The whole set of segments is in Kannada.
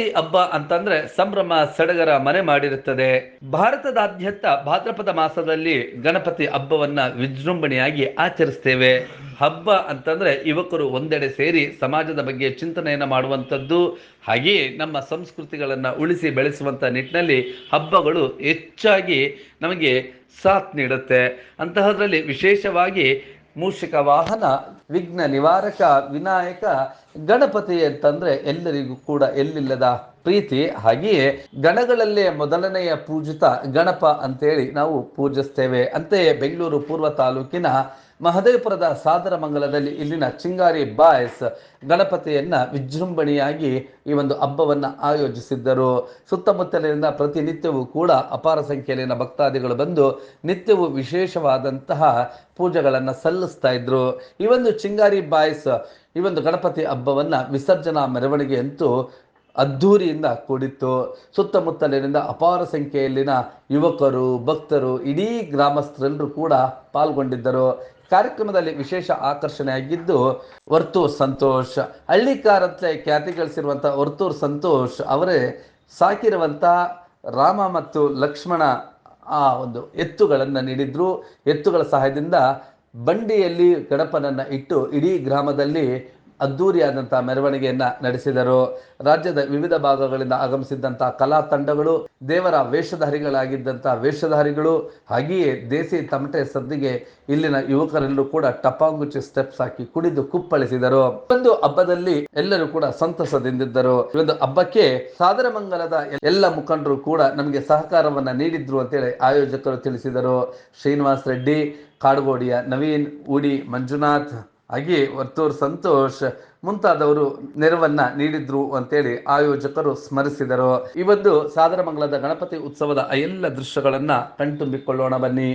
ಗಣಪತಿ ಹಬ್ಬ ಅಂತಂದ್ರೆ ಸಂಭ್ರಮ, ಸಡಗರ ಮನೆ ಮಾಡಿರುತ್ತದೆ. ಭಾರತದಾದ್ಯಂತ ಭಾದ್ರಪದ ಮಾಸದಲ್ಲಿ ಗಣಪತಿ ಹಬ್ಬವನ್ನ ವಿಜೃಂಭಣೆಯಾಗಿ ಆಚರಿಸ್ತೇವೆ. ಹಬ್ಬ ಅಂತಂದ್ರೆ ಯುವಕರು ಒಂದೆಡೆ ಸೇರಿ ಸಮಾಜದ ಬಗ್ಗೆ ಚಿಂತನೆಯನ್ನು ಮಾಡುವಂಥದ್ದು, ಹಾಗೆಯೇ ನಮ್ಮ ಸಂಸ್ಕೃತಿಗಳನ್ನು ಉಳಿಸಿ ಬೆಳೆಸುವಂಥ ನಿಟ್ಟಿನಲ್ಲಿ ಹಬ್ಬಗಳು ಹೆಚ್ಚಾಗಿ ನಮಗೆ ಸಾಥ್ ನೀಡುತ್ತೆ. ಅಂತಹದ್ರಲ್ಲಿ ವಿಶೇಷವಾಗಿ ಮೂಷಿಕ ವಾಹನ ವಿಘ್ನ ನಿವಾರಕ ವಿನಾಯಕ ಗಣಪತಿ ಅಂತಂದ್ರೆ ಎಲ್ಲರಿಗೂ ಕೂಡ ಎಲ್ಲಿಲ್ಲದ ಪ್ರೀತಿ, ಹಾಗೆಯೇ ಗಣಗಳಲ್ಲೇ ಮೊದಲನೆಯ ಪೂಜಿತ ಗಣಪ ಅಂತೇಳಿ ನಾವು ಪೂಜಿಸ್ತೇವೆ. ಅಂತೆಯೇ ಬೆಂಗಳೂರು ಪೂರ್ವ ತಾಲೂಕಿನ ಮಹದೇವಪುರದ ಸಾದರ ಮಂಗಲದಲ್ಲಿ ಇಲ್ಲಿನ ಚಿಂಗಾರಿ ಬಾಯ್ಸ್ ಗಣಪತಿಯನ್ನ ವಿಜೃಂಭಣೆಯಾಗಿ ಈ ಒಂದು ಹಬ್ಬವನ್ನ ಆಯೋಜಿಸಿದ್ದರು. ಸುತ್ತಮುತ್ತಲಿನಿಂದ ಪ್ರತಿನಿತ್ಯವೂ ಕೂಡ ಅಪಾರ ಸಂಖ್ಯೆಯಲ್ಲಿನ ಭಕ್ತಾದಿಗಳು ಬಂದು ನಿತ್ಯವೂ ವಿಶೇಷವಾದಂತಹ ಪೂಜೆಗಳನ್ನು ಸಲ್ಲಿಸ್ತಾ ಇದ್ರು. ಈ ಒಂದು ಚಿಂಗಾರಿ ಬಾಯ್ಸ್ ಈ ಒಂದು ಗಣಪತಿ ಹಬ್ಬವನ್ನ ವಿಸರ್ಜನಾ ಮೆರವಣಿಗೆ ಅಂತೂ ಅದ್ಧೂರಿಯಿಂದ ಕೂಡಿತ್ತು. ಸುತ್ತಮುತ್ತಲಿನಿಂದ ಅಪಾರ ಸಂಖ್ಯೆಯಲ್ಲಿನ ಯುವಕರು, ಭಕ್ತರು, ಇಡೀ ಗ್ರಾಮಸ್ಥರೆಲ್ಲರೂ ಕೂಡ ಪಾಲ್ಗೊಂಡಿದ್ದರು. ಕಾರ್ಯಕ್ರಮದಲ್ಲಿ ವಿಶೇಷ ಆಕರ್ಷಣೆಯಾಗಿದ್ದು ವರ್ತೂರ್ ಸಂತೋಷ್. ಹಳ್ಳಿಕಾರತ್ಲೆ ಖ್ಯಾತಿ ಗಳಿಸಿರುವಂಥ ವರ್ತೂರ್ ಸಂತೋಷ್ ಅವರೇ ಸಾಕಿರುವಂಥ ರಾಮ ಮತ್ತು ಲಕ್ಷ್ಮಣ ಆ ಒಂದು ಎತ್ತುಗಳನ್ನು ನೀಡಿದ್ರು. ಎತ್ತುಗಳ ಸಹಾಯದಿಂದ ಬಂಡಿಯಲ್ಲಿ ಗಣಪನನ್ನು ಇಟ್ಟು ಇಡೀ ಗ್ರಾಮದಲ್ಲಿ ಅದ್ದೂರಿಯಾದಂತಹ ಮೆರವಣಿಗೆಯನ್ನ ನಡೆಸಿದರು. ರಾಜ್ಯದ ವಿವಿಧ ಭಾಗಗಳಿಂದ ಆಗಮಿಸಿದ್ದಂತಹ ಕಲಾ ತಂಡಗಳು, ದೇವರ ವೇಷಧಾರಿಗಳಾಗಿದ್ದಂತಹ ವೇಷಧಾರಿಗಳು, ಹಾಗೆಯೇ ದೇಸಿ ತಮಟೆ ಸದ್ದಿಗೆ ಇಲ್ಲಿನ ಯುವಕರೆಲ್ಲರೂ ಕೂಡ ಟಪಾಂಗುಚಿ ಸ್ಟೆಪ್ಸ್ ಹಾಕಿ ಕುಡಿದು ಕುಪ್ಪಳಿಸಿದರು. ಒಂದು ಹಬ್ಬದಲ್ಲಿ ಎಲ್ಲರೂ ಕೂಡ ಸಂತಸದಿಂದಿದ್ದರು. ಒಂದು ಹಬ್ಬಕ್ಕೆ ಸಾದರಮಂಗಲದ ಎಲ್ಲ ಮುಖಂಡರು ಕೂಡ ನಮಗೆ ಸಹಕಾರವನ್ನ ನೀಡಿದ್ರು ಅಂತೇಳಿ ಆಯೋಜಕರು ತಿಳಿಸಿದರು. ಶ್ರೀನಿವಾಸ್ ರೆಡ್ಡಿ, ಕಾಡುಗೋಡಿಯ ನವೀನ್, ಉಡಿ ಮಂಜುನಾಥ್ ಹಾಗೆ ವರ್ತೂರ್ ಸಂತೋಷ್ ಮುಂತಾದವರು ನೆರವನ್ನ ನೀಡಿದ್ರು ಅಂತೇಳಿ ಆಯೋಜಕರು ಸ್ಮರಿಸಿದರು. ಇವತ್ತು ಸಾದರಮಂಗಲದ ಗಣಪತಿ ಉತ್ಸವದ ಎಲ್ಲ ದೃಶ್ಯಗಳನ್ನ ಕಣ್ತುಂಬಿಕೊಳ್ಳೋಣ ಬನ್ನಿ.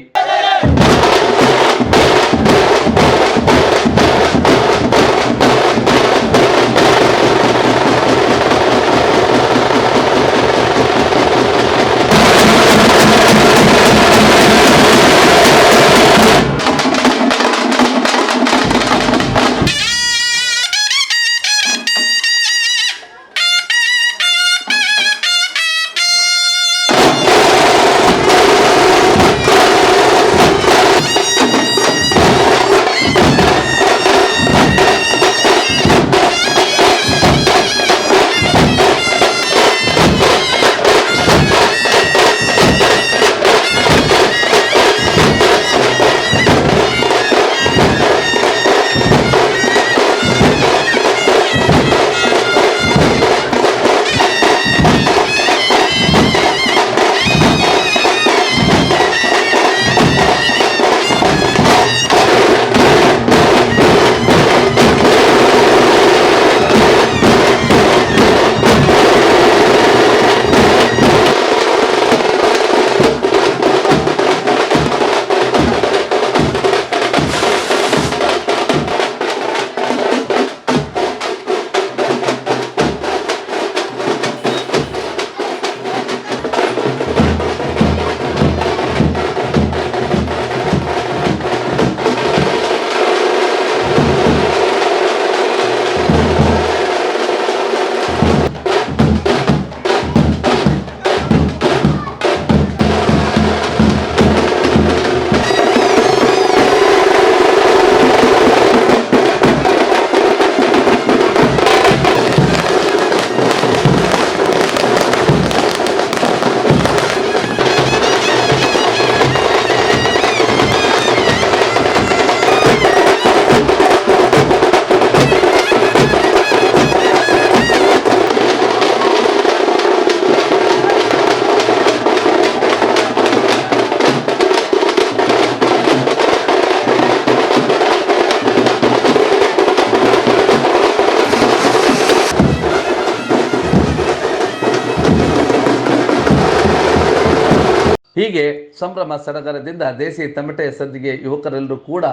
ಹೀಗೆ ಸಂಭ್ರಮ ಸಡಗರದಿಂದ ದೇಸಿ ತಮಟೆ ಸದ್ದಿಗೆ ಯುವಕರೆಲ್ಲರೂ ಕೂಡ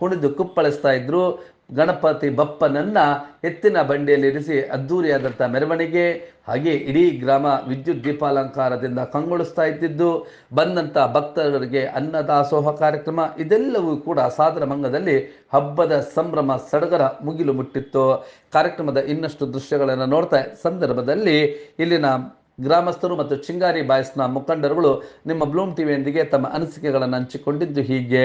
ಕುಣಿದು ಕುಪ್ಪಳಿಸ್ತಾ ಇದ್ರು. ಗಣಪತಿ ಬಪ್ಪನನ್ನ ಎತ್ತಿನ ಬಂಡಿಯಲ್ಲಿರಿಸಿ ಅದ್ದೂರಿಯಾದಂಥ ಮೆರವಣಿಗೆ, ಹಾಗೆ ಇಡೀ ಗ್ರಾಮ ವಿದ್ಯುತ್ ದೀಪಾಲಂಕಾರದಿಂದ ಕಂಗೊಳಿಸ್ತಾ ಇದ್ದಿದ್ದು. ಬಂದಂಥ ಭಕ್ತರಿಗೆ ಅನ್ನದಾಸೋಹ ಕಾರ್ಯಕ್ರಮ, ಇದೆಲ್ಲವೂ ಕೂಡ ಸಾದರ ಮಂಗದಲ್ಲಿ ಹಬ್ಬದ ಸಂಭ್ರಮ ಸಡಗರ ಮುಗಿಲು ಮುಟ್ಟಿತ್ತು. ಕಾರ್ಯಕ್ರಮದ ಇನ್ನಷ್ಟು ದೃಶ್ಯಗಳನ್ನು ನೋಡ್ತಾ, ಸಂದರ್ಭದಲ್ಲಿ ಇಲ್ಲಿನ ಗ್ರಾಮಸ್ಥರು ಮತ್ತು ಚಿಂಗಾರಿ ಬಾಯ್ಸ್ನ ಮುಖಂಡರುಗಳು ನಿಮ್ಮ ಬ್ಲೂಮ್ ಟಿವಿಯೊಂದಿಗೆ ತಮ್ಮ ಅನಿಸಿಕೆಗಳನ್ನು ಹಂಚಿಕೊಂಡಿದ್ದು ಹೀಗೆ.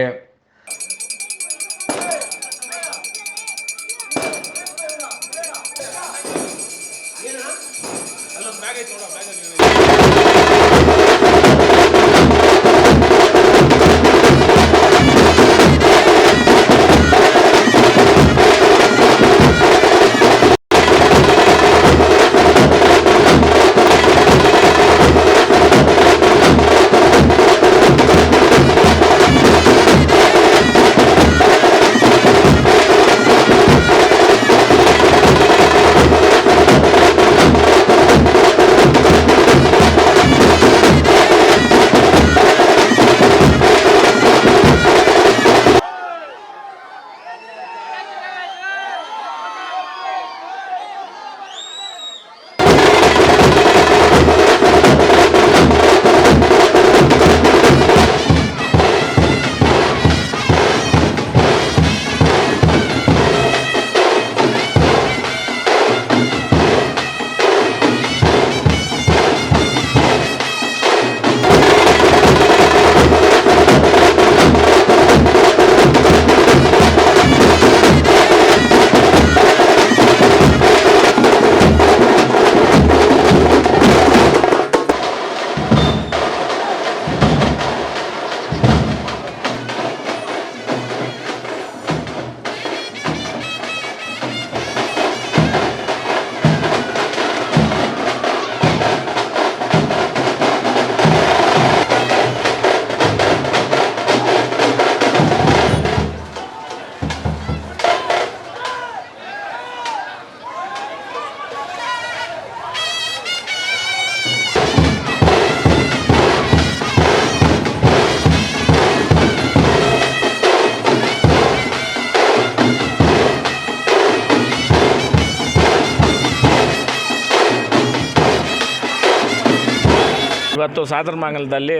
ಇವತ್ತು ಸಾದರಮಂಗಲದಲ್ಲಿ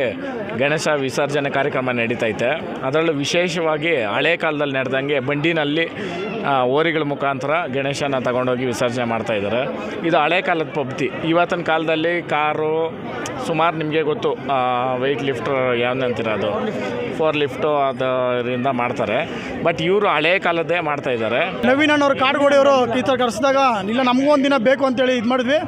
ಗಣೇಶ ವಿಸರ್ಜನೆ ಕಾರ್ಯಕ್ರಮ ನಡೀತೈತೆ. ಅದರಲ್ಲೂ ವಿಶೇಷವಾಗಿ ಹಳೆ ಕಾಲದಲ್ಲಿ ನಡೆದಂಗೆ ಬಂಡಿನಲ್ಲಿ ಓರಿಗಳ ಮುಖಾಂತರ ಗಣೇಶನ ತಗೊಂಡೋಗಿ ವಿಸರ್ಜನೆ ಮಾಡ್ತಾ ಇದ್ದಾರೆ. ಇದು ಹಳೆ ಕಾಲದ ಪದ್ಧತಿ ಇವತ್ತಿನ ಕಾಲದಲ್ಲಿ ಕಾರು ಸುಮಾರು ನಿಮಗೆ ಗೊತ್ತು ವೆಯ್ಟ್ ಲಿಫ್ಟರ್ ಯಾವ್ದಂತೀರ ಅದು? ಫೋರ್ ಲಿಫ್ಟು ಅದರಿಂದ ಮಾಡ್ತಾರೆ. ಬಟ್ ಇವರು ಹಳೆ ಕಾಲದ್ದೇ ಮಾಡ್ತಾ ಇದ್ದಾರೆ. ನವೀನ್ ಅಣ್ಣವ್ರು ಕಾಡುಗೋಡಿಯವರು ಈ ಥರ ಕರೆಸಿದಾಗ ಇಲ್ಲ ನಮಗೂ ದಿನ ಬೇಕು ಅಂತೇಳಿ ಇದು ಮಾಡಿದ್ವಿ.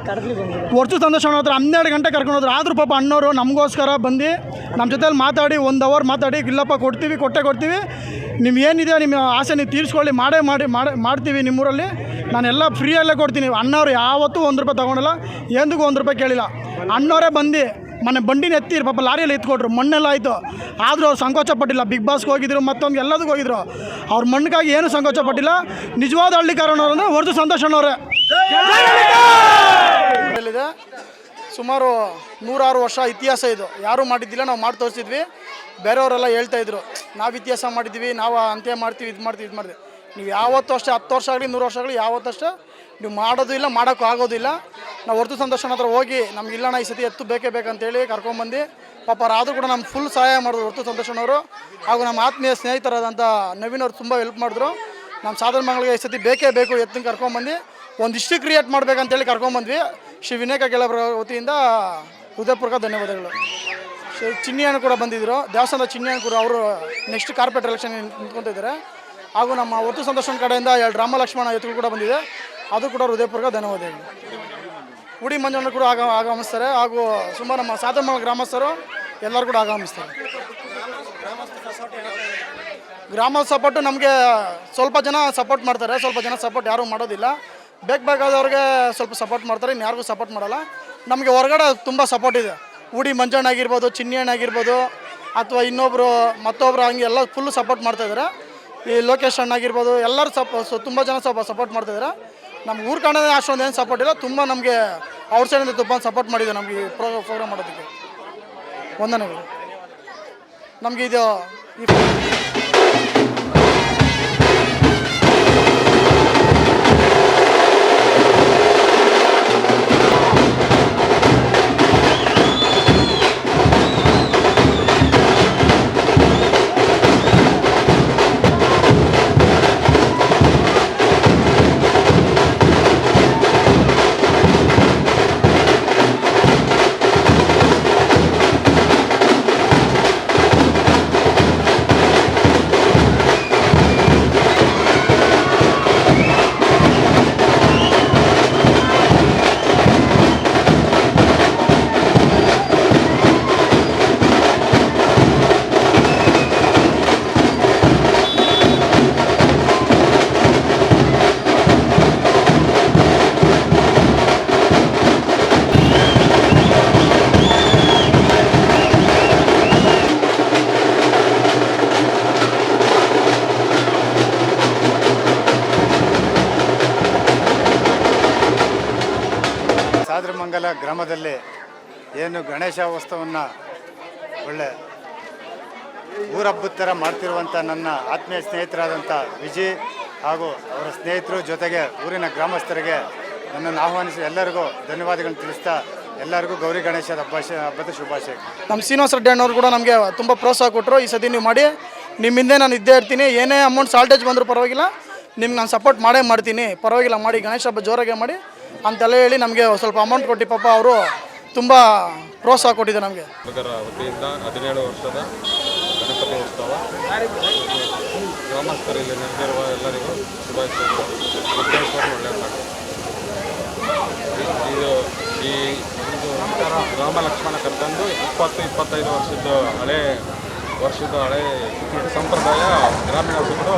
ವರ್ಷ ಸಂತೋಷ ಹತ್ರ ಹನ್ನೆರಡು ಗಂಟೆ ಕರ್ಕೊಂಡು ಹೋದ್ರು. ಆದರೂ ಪಾಪ ಅಣ್ಣವರು ನಮಗೋಸ್ಕರ ಬಂದು ನಮ್ಮ ಜೊತೆಲಿ ಮಾತಾಡಿ, ಒಂದು ಅವರ್ ಮಾತಾಡಿ, ಇಲ್ಲಪ್ಪ, ಕೊಡ್ತೀವಿ, ಕೊಟ್ಟೆ ಕೊಡ್ತೀವಿ. ನೀವು ಏನಿದೆ ನಿಮ್ಮ ಆಸೆ ನೀವು ತೀರಿಸ್ಕೊಳ್ಳಿ, ಮಾಡೇ ಮಾಡಿ ಮಾಡಿ, ಮಾಡ್ತೀವಿ ನಿಮ್ಮೂರಲ್ಲಿ. ನಾನೆಲ್ಲ ಫ್ರೀಯಲ್ಲೇ ಕೊಡ್ತೀನಿ. ಅಣ್ಣವ್ರು ಯಾವತ್ತೂ ಒಂದು ರೂಪಾಯಿ ತೊಗೊಂಡಿಲ್ಲ. ಎಂದಿಗೂ ಒಂದು ರೂಪಾಯಿ ಕೇಳಿಲ್ಲ. ಅಣ್ಣವರೇ ಬಂದು ಮೊನ್ನೆ ಬಂಡಿನ ಎತ್ತಿರು ಪಾಪ ಲಾರಿಯಲ್ಲಿ ಎತ್ಕೊಟ್ರು, ಮಣ್ಣೆಲ್ಲ ಆಯಿತು. ಆದರೂ ಅವ್ರು ಸಂಕೋಚ ಪಟ್ಟಿಲ್ಲ. ಬಿಗ್ ಬಾಸ್ಗೆ ಹೋಗಿದ್ರು, ಮತ್ತೊಂದು ಎಲ್ಲದಕ್ಕೂ ಹೋಗಿದ್ರು. ಅವ್ರ ಮಣ್ಣಿಗಾಗಿ ಏನು ಸಂಕೋಚ ಪಟ್ಟಿಲ್ಲ. ನಿಜವಾದ ಹಳ್ಳಿಕಾರನವ್ರು ಅಂದರೆ ಹೊರತು ಸಂತೋಷ್ ಅಣ್ಣವ್ರೆ ಸುಮಾರು ನೂರಾರು ವರ್ಷ ಇತಿಹಾಸ ಇದು. ಯಾರೂ ಮಾಡಿದ್ದಿಲ್ಲ, ನಾವು ಮಾಡಿ ತೋರಿಸಿದ್ವಿ. ಬೇರೆಯವರೆಲ್ಲ ಹೇಳ್ತಾ ಇದ್ರು. ನಾವು ಇತಿಹಾಸ ಮಾಡಿದ್ವಿ, ನಾವು ಅಂತ್ಯ ಮಾಡ್ತೀವಿ, ಇದು ಮಾಡ್ತೀವಿ, ಇದು ಮಾಡಿದ್ವಿ ನೀವು ಯಾವತ್ತೂ ಅಷ್ಟೇ, ಹತ್ತು ವರ್ಷ ಆಗಲಿ, ನೂರು ವರ್ಷ ಆಗಲಿ, ಯಾವತ್ತೂ ಅಷ್ಟೇ ನೀವು ಮಾಡೋದು ಇಲ್ಲ, ಮಾಡೋಕ್ಕೂ ಆಗೋದಿಲ್ಲ ನಾವು ಹೊರತು ಸಂದರ್ಶನ ಹತ್ರ ಹೋಗಿ ನಮ್ಗೆ ಇಲ್ಲಣ್ಣ, ಈ ಸತಿ ಎತ್ತು ಬೇಕೇ ಬೇಕಂತೇಳಿ ಕರ್ಕೊಂಬಂದು ಪಾಪ ಆದರೂ ಕೂಡ ನಮ್ಮ ಫುಲ್ ಸಹಾಯ ಮಾಡಿದ್ರು ಹೊರತು ಸಂದರ್ಶನವರು ಹಾಗೂ ನಮ್ಮ ಆತ್ಮೀಯ ಸ್ನೇಹಿತರಾದಂಥ ನವೀನ್ ಅವರು ತುಂಬ ಹೆಲ್ಪ್ ಮಾಡಿದ್ರು. ನಮ್ಮ ಸಾಧನ ಮಂಗಳಿಗೆ ಈ ಸತಿ ಬೇಕೇ ಬೇಕು ಎತ್ತಿನ ಕರ್ಕೊಂಬಂದು ಒಂದಿಷ್ಟು ಕ್ರಿಯೇಟ್ ಮಾಡ್ಬೇಕಂತೇಳಿ ಕರ್ಕೊಂಬಂದ್ವಿ ಶ್ರೀ ವಿನಾಯಕ ಗೆಳಬರ ವತಿಯಿಂದ ಹೃದಯಪೂರ್ವಕ ಧನ್ಯವಾದಗಳು. ಶ್ರೀ ಚಿನ್ನಿಯನ್ನು ಕೂಡ ಬಂದಿದ್ದರು ದೇವಸ್ಥಾನದ ಚಿನ್ನಿಯನ್ನು ಕೂಡ ಅವರು ನೆಕ್ಸ್ಟ್ ಕಾರ್ಪೆಟ್ ಎಲೆಕ್ಷನ್ ನಿಂತ್ಕೊತಿದ್ದಾರೆ ಹಾಗೂ ನಮ್ಮ ಒತ್ತು ಸಂದರ್ಶನ ಕಡೆಯಿಂದ ಎರಡು ರಾಮಲಕ್ಷ್ಮಣ ಕೂಡ ಬಂದಿದೆ. ಅದು ಕೂಡ ಹೃದಯಪೂರ್ವಕ ಧನ್ಯವಾದಗಳು. ಉಡಿ ಮಂಜಣ್ಣ ಕೂಡ ಆಗ ಆಗಮಿಸ್ತಾರೆ ಹಾಗೂ ಸುಮಾರು ನಮ್ಮ ಸಾಧಮ ಗ್ರಾಮಸ್ಥರು ಎಲ್ಲರೂ ಕೂಡ ಆಗಮಿಸ್ತಾರೆ. ಗ್ರಾಮ ಸಪೋರ್ಟು ನಮಗೆ ಸ್ವಲ್ಪ ಜನ ಸಪೋರ್ಟ್ ಮಾಡ್ತಾರೆ, ಸ್ವಲ್ಪ ಜನ ಸಪೋರ್ಟ್ ಯಾರೂ ಮಾಡೋದಿಲ್ಲ. ಬೇಕು ಬೇಕಾದವ್ರಿಗೆ ಸ್ವಲ್ಪ ಸಪೋರ್ಟ್ ಮಾಡ್ತಾರೆ, ಇನ್ನು ಯಾರಿಗೂ ಸಪೋರ್ಟ್ ಮಾಡಲ್ಲ. ನಮಗೆ ಹೊರಗಡೆ ತುಂಬ ಸಪೋರ್ಟ್ ಇದೆ. ಉಡಿ ಮಂಜಣ್ಣ ಆಗಿರ್ಬೋದು, ಚಿನ್ನಿಯಣ್ಣ ಆಗಿರ್ಬೋದು, ಅಥವಾ ಇನ್ನೊಬ್ಬರು ಮತ್ತೊಬ್ಬರು ಹಂಗೆ ಎಲ್ಲ ಫುಲ್ಲು ಸಪೋರ್ಟ್ ಮಾಡ್ತಾಯಿದ್ದಾರೆ ಈ ಲೋಕೇಶ್ ಅಣ್ಣ ಆಗಿರ್ಬೋದು, ಎಲ್ಲರೂ ಸಪ ತುಂಬ ಜನ ಸ್ವಲ್ಪ ಸಪೋರ್ಟ್ ಮಾಡ್ತಾಯಿದ್ದಾರೆ ನಮ್ಗೆ ಊರು ಕನ್ನಡ ಅಷ್ಟೊಂದು ಏನು ಸಪೋರ್ಟ್ ಇಲ್ಲ. ತುಂಬ ನಮಗೆ ಔಟ್ ಸೈಡಿಂದ ತುಂಬ ಸಪೋರ್ಟ್ ಮಾಡಿದೆ ನಮಗೆ ಪ್ರೋ ಪ್ರೋಗ್ರಾಮ್ ಮಾಡೋದಕ್ಕೆ. ವಂದನೆಗಳು. ನಮಗೆ ಇದು, ಈ ಗಣೇಶ ಉತ್ಸವವನ್ನು ಒಳ್ಳೆ ಊರಬ್ಬದ ಥರ ಮಾಡ್ತಿರುವಂಥ ನನ್ನ ಆತ್ಮೀಯ ಸ್ನೇಹಿತರಾದಂಥ ವಿಜಿ ಹಾಗೂ ಅವರ ಸ್ನೇಹಿತರು ಜೊತೆಗೆ ಊರಿನ ಗ್ರಾಮಸ್ಥರಿಗೆ ನನ್ನನ್ನು ಆಹ್ವಾನಿಸಿ ಎಲ್ಲರಿಗೂ ಧನ್ಯವಾದಗಳನ್ನು ತಿಳಿಸ್ತಾ ಎಲ್ಲರಿಗೂ ಗೌರಿ ಗಣೇಶದ ಹಬ್ಬ ಹಬ್ಬದ ಶುಭಾಶಯ. ನಮ್ಮ ಶ್ರೀನಿವಾಸ ರೆಡ್ಡಿ ಅಣ್ಣವ್ರು ಕೂಡ ನಮಗೆ ತುಂಬ ಪ್ರೋತ್ಸಾಹ ಕೊಟ್ಟರು ಈ ಸತಿ ನೀವು ಮಾಡಿ. ನಿಮ್ಮ ಹಿಂದೆ ನಾನು ಇದ್ದೇ ಇರ್ತೀನಿ. ಏನೇ ಅಮೌಂಟ್ ಸಾಲ್ಟೇಜ್ ಬಂದರೂ ಪರವಾಗಿಲ್ಲ. ನಿಮ್ಗೆ ನಾನು ಸಪೋರ್ಟ್ ಮಾಡೇ ಮಾಡ್ತೀನಿ. ಪರವಾಗಿಲ್ಲ, ಮಾಡಿ ಗಣೇಶ ಹಬ್ಬ ಜೋರಾಗೆ ಮಾಡಿ. ಅಂತೆಲ್ಲ ಹೇಳಿ ನಮಗೆ ಸ್ವಲ್ಪ ಅಮೌಂಟ್ ಕೊಟ್ಟಿ ಪಾಪ ಅವರು ತುಂಬ ಪ್ರೋತ್ಸಾಹ ಕೊಟ್ಟಿದೆ ನಮಗೆ. ಹುಡುಗರ ವತಿಯಿಂದ ಹದಿನೇಳು ವರ್ಷದ ಗಣಪತಿ ಉತ್ಸವ. ಗ್ರಾಮಸ್ಥರಲ್ಲಿ ನೆರೆದಿರುವ ಎಲ್ಲರಿಗೂ ಶುಭಾಶಯಗಳು ಒಳ್ಳೆಯದಾಗಲಿ ಇದು ಈ ಒಂದು ರಾಮ ಲಕ್ಷ್ಮಣ ಕರ್ತಂದು ಇಪ್ಪತ್ತು, ಇಪ್ಪತ್ತೈದು ವರ್ಷದ ಹಳೆ ವರ್ಷದ ಹಳೆ ಸಂಪ್ರದಾಯ ಗ್ರಾಮೀಣ ಸುಗಳು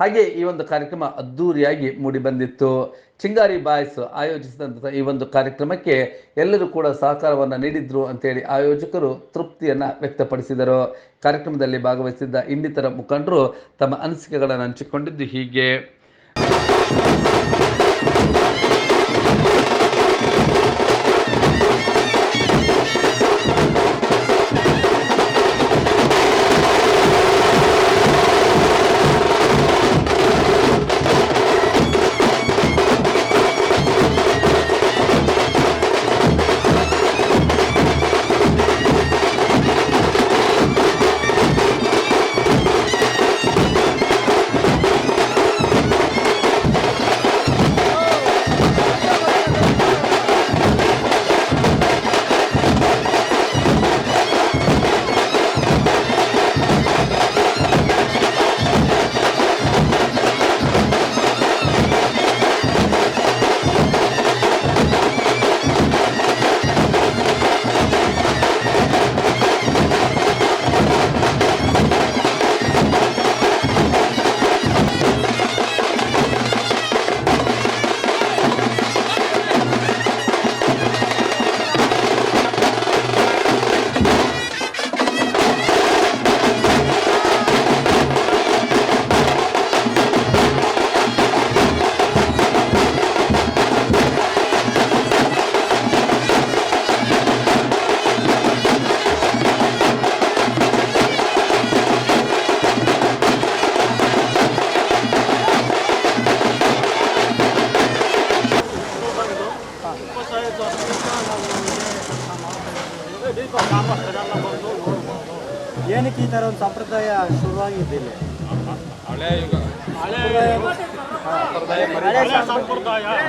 ಹಾಗೆ ಈ ಒಂದು ಕಾರ್ಯಕ್ರಮ ಅದ್ದೂರಿಯಾಗಿ ಮೂಡಿಬಂದಿತ್ತು ಚಿಂಗಾರಿ ಬಾಯ್ಸ್ ಆಯೋಜಿಸಿದಂಥ ಈ ಒಂದು ಕಾರ್ಯಕ್ರಮಕ್ಕೆ ಎಲ್ಲರೂ ಕೂಡ ಸಹಕಾರವನ್ನು ನೀಡಿದ್ರು ಅಂತೇಳಿ ಆಯೋಜಕರು ತೃಪ್ತಿಯನ್ನ ವ್ಯಕ್ತಪಡಿಸಿದರು. ಕಾರ್ಯಕ್ರಮದಲ್ಲಿ ಭಾಗವಹಿಸಿದ್ದ ಇನ್ನಿತರ ಮುಖಂಡರು ತಮ್ಮ ಅನಿಸಿಕೆಗಳನ್ನು ಹಂಚಿಕೊಂಡಿದ್ದು ಹೀಗೆ.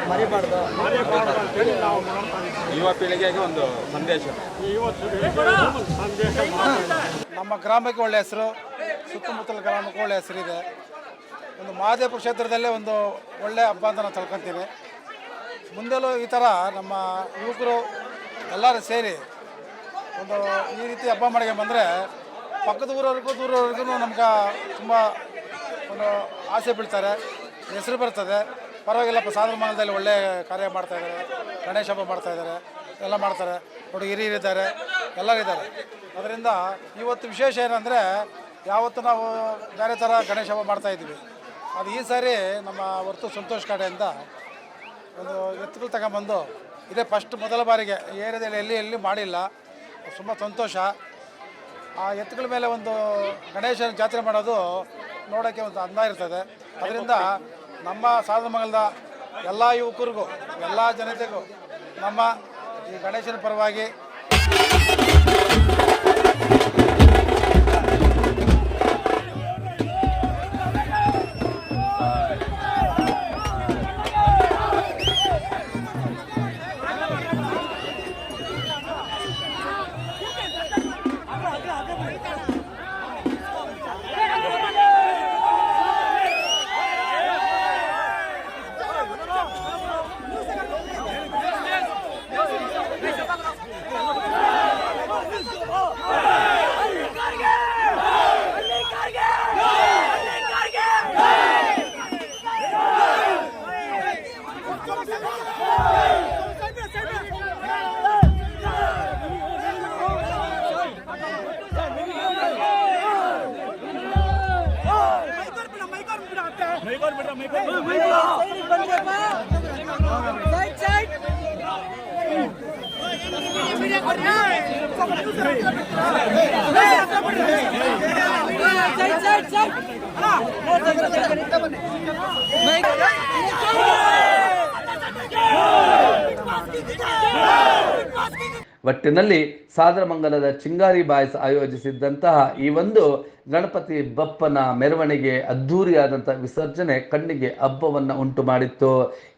ಮರಿಬಾರ್ದು ಯುವ ಪೀಳಿಗೆಗೆ ಒಂದು ಸಂದೇಶ. ನಮ್ಮ ಗ್ರಾಮಕ್ಕೆ ಒಳ್ಳೆ ಹೆಸರು ಸುತ್ತಮುತ್ತಲ ಗ್ರಾಮಕ್ಕೆ ಒಳ್ಳೆ ಹೆಸರಿದೆ ಒಂದು ಮಹಾದೇವ ಕ್ಷೇತ್ರದಲ್ಲೇ ಒಂದು ಒಳ್ಳೆ ಹಬ್ಬ ಅಂತ ನಾವು ತಿಳ್ಕೊತೀವಿ. ಮುಂದೆಲೂ ಈ ಥರ ನಮ್ಮ ಯುವಕರು ಎಲ್ಲರೂ ಸೇರಿ ಒಂದು ಈ ರೀತಿ ಹಬ್ಬ ಮಾಡಿಗೆ ಬಂದರೆ ಪಕ್ಕದ ಊರವ್ರಿಗೂ ದೂರವ್ರಿಗೂ ನಮ್ಗೆ ತುಂಬ ಒಂದು ಆಸೆ ಬೀಳ್ತಾರೆ ಹೆಸರು ಬರ್ತದೆ. ಪರವಾಗಿಲ್ಲಪ್ಪ ಸಾಧುಮಾನದಲ್ಲಿ ಒಳ್ಳೆ ಕಾರ್ಯ ಮಾಡ್ತಾ ಇದ್ದಾರೆ. ಗಣೇಶ ಹಬ್ಬ ಮಾಡ್ತಾ ಇದ್ದಾರೆ. ಎಲ್ಲ ಮಾಡ್ತಾರೆ. ನೋಡಿ ಹಿರಿಯರಿದ್ದಾರೆ ಎಲ್ಲರಿದ್ದಾರೆ ಅದರಿಂದ ಇವತ್ತು ವಿಶೇಷ ಏನಂದರೆ, ಯಾವತ್ತು ನಾವು ಬೇರೆ ಥರ ಗಣೇಶ ಹಬ್ಬ ಮಾಡ್ತಾ ಇದ್ವಿ ಅದು ಈ ಸಾರಿ ನಮ್ಮ ಹೊರ್ತು ಸಂತೋಷ್ ಕಡೆಯಿಂದ ಒಂದು ಎತ್ತುಗಳು ತಗೊಂಬಂದು ಇದೇ ಫಸ್ಟ್ ಮೊದಲ ಬಾರಿಗೆ ಏರಿಯಾದಲ್ಲಿ ಎಲ್ಲಿ ಎಲ್ಲಿ ಮಾಡಿಲ್ಲ. ತುಂಬ ಸಂತೋಷ. ಆ ಎತ್ತುಗಳ ಮೇಲೆ ಒಂದು ಗಣೇಶನ ಜಾತ್ರೆ ಮಾಡೋದು ನೋಡೋಕ್ಕೆ ಒಂದು ಅಂದ ಇರ್ತದೆ. ಅದರಿಂದ ನಮ್ಮ ಸಾಧನಮಂಗಲದ ಎಲ್ಲ ಯುವಕರಿಗೂ ಎಲ್ಲ ಜನತೆಗೂ ನಮ್ಮ ಈ ಗಣೇಶನ ಪರವಾಗಿ Make it. ಒಟ್ಟಿನಲ್ಲಿ ಸಾದರಮಂಗಲದ ಚಿಂಗಾರಿ ಬಾಯ್ಸ್ ಆಯೋಜಿಸಿದ್ದಂತಹ ಈ ಒಂದು ಗಣಪತಿ ಬಪ್ಪನ ಮೆರವಣಿಗೆ ಅದ್ಧೂರಿಯಾದಂಥ ವಿಸರ್ಜನೆ ಕಣ್ಣಿಗೆ ಹಬ್ಬವನ್ನು ಉಂಟು ಮಾಡಿತ್ತು.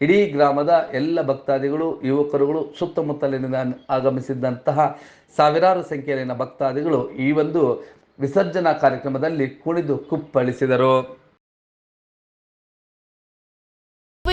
ಇಡೀ ಗ್ರಾಮದ ಎಲ್ಲ ಭಕ್ತಾದಿಗಳು, ಯುವಕರುಗಳು ಸುತ್ತಮುತ್ತಲಿನಿಂದ ಆಗಮಿಸಿದ್ದಂತಹ ಸಾವಿರಾರು ಸಂಖ್ಯೆಯಲ್ಲಿನ ಭಕ್ತಾದಿಗಳು ಈ ಒಂದು ವಿಸರ್ಜನಾ ಕಾರ್ಯಕ್ರಮದಲ್ಲಿ ಕುಣಿದು ಕುಪ್ಪಳಿಸಿದರು.